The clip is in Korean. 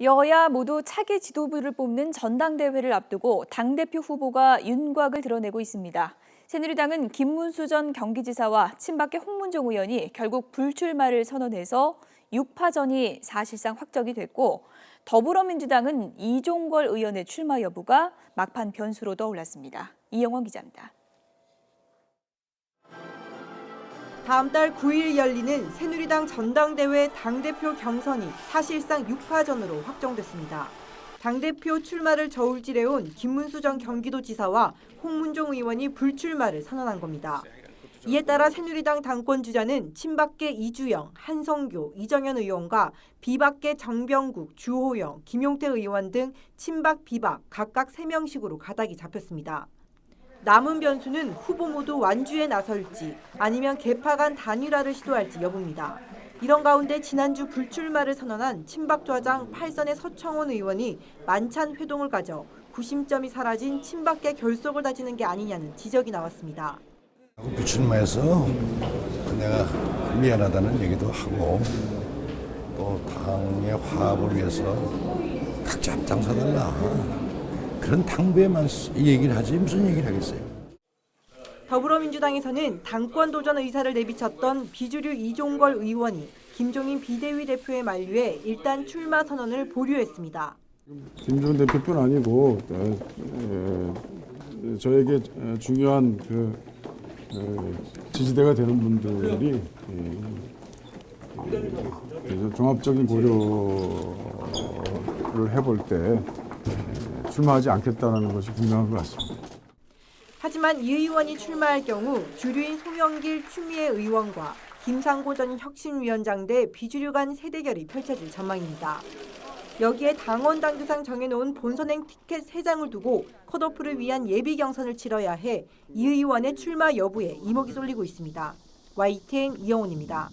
여야 모두 차기 지도부를 뽑는 전당대회를 앞두고 당대표 후보가 윤곽을 드러내고 있습니다. 새누리당은 김문수 전 경기지사와 친박계 홍문종 의원이 결국 불출마를 선언해서 6파전이 사실상 확정이 됐고 더불어민주당은 이종걸 의원의 출마 여부가 막판 변수로 떠올랐습니다. 이영원 기자입니다. 다음 달 9일 열리는 새누리당 전당대회 당대표 경선이 사실상 6파전으로 확정됐습니다. 당대표 출마를 저울질해온 김문수 전 경기도지사와 홍문종 의원이 불출마를 선언한 겁니다. 이에 따라 새누리당 당권 주자는 친박계 이주영, 한성교, 이정현 의원과 비박계 정병국, 주호영, 김용태 의원 등 친박, 비박 각각 3명씩으로 가닥이 잡혔습니다. 남은 변수는 후보 모두 완주에 나설지 아니면 개파 간 단일화를 시도할지 여부입니다. 이런 가운데 지난주 불출마를 선언한 친박 좌장 8선의 서청원 의원이 만찬 회동을 가져 구심점이 사라진 친박계 결속을 다지는 게 아니냐는 지적이 나왔습니다. 불출마해서 내가 미안하다는 얘기도 하고 또 당의 화합을 위해서 각자 앞장서달라 그런 당부에만 이 얘기를 하지 무슨 얘기를 하겠어요. 더불어민주당에서는 당권 도전 의사를 내비쳤던 비주류 이종걸 의원이 김종인 비대위 대표의 만류에 일단 출마 선언을 보류했습니다. 김종인 대표뿐 아니고 에, 에, 저에게 에, 중요한 그 에, 지지대가 되는 분들이 에, 그래서 종합적인 고려를 해볼 때 에, 출마하지 않겠다는 것이 분명한 것 같습니다. 하지만 이 의원이 출마할 경우 주류인 송영길 추미애 의원과 김상고 전 혁신위원장 대 비주류 간 세대결이 펼쳐질 전망입니다. 여기에 당원 당규상 정해놓은 본선행 티켓 3장을 두고 컷오프를 위한 예비 경선을 치러야 해 이 의원의 출마 여부에 이목이 쏠리고 있습니다. YTN 이영훈입니다.